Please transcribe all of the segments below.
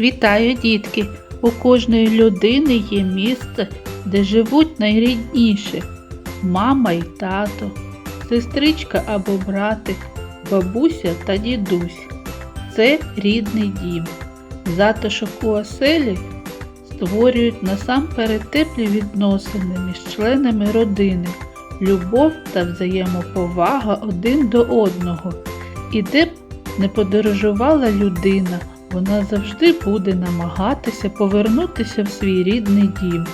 Вітаю, дітки! У кожної людини є місце, де живуть найрідніші мама й тато, сестричка або братик, бабуся та дідусь. Це рідний дім. Затишок у оселі створюють насамперед теплі відносини між членами родини, любов та взаємоповага один до одного. І де б не подорожувала людина, вона завжди буде намагатися повернутися в свій рідний дім,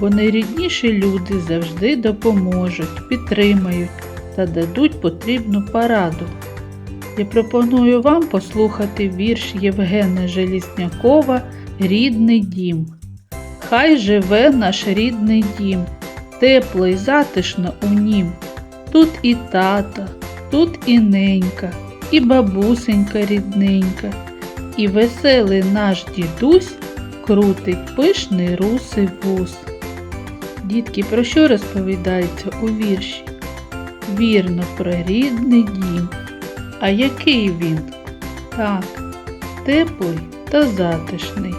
бо найрідніші люди завжди допоможуть, підтримають та дадуть потрібну пораду. Я пропоную вам послухати вірш Євгена Желізнякова Рідний дім. Хай живе наш рідний дім, тепло й затишно у нім. Тут і тата, тут і ненька, і бабусенька рідненька, і веселий наш дідусь крутить пишний русий вус. Дітки, про що розповідається у вірші? Вірно, про рідний дім. А який він? Так, теплий та затишний.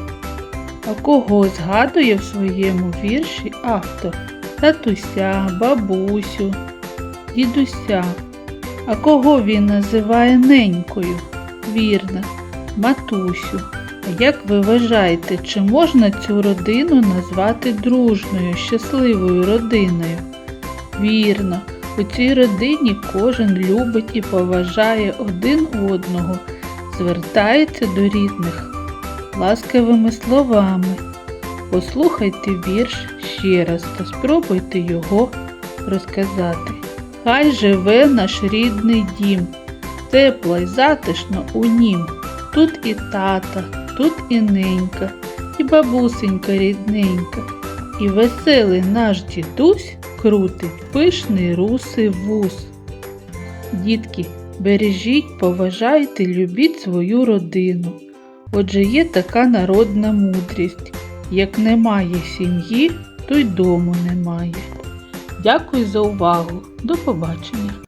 А кого згадує в своєму вірші автор? Татуся, бабусю, дідуся. А кого він називає ненькою? Вірно, матусю. Як ви вважаєте, чи можна цю родину назвати дружною, щасливою родиною? Вірно, у цій родині кожен любить і поважає один одного, звертається до рідних ласкавими словами. Послухайте вірш ще раз та спробуйте його розказати. Хай живе наш рідний дім, тепло й затишно у нім. Тут і тата, тут і ненька, і бабусенька рідненька, і веселий наш дідусь крутить пишний русий вус. Дітки, бережіть, поважайте, любіть свою родину. Отже, є така народна мудрість. Як немає сім'ї, то й дому немає. Дякую за увагу. До побачення!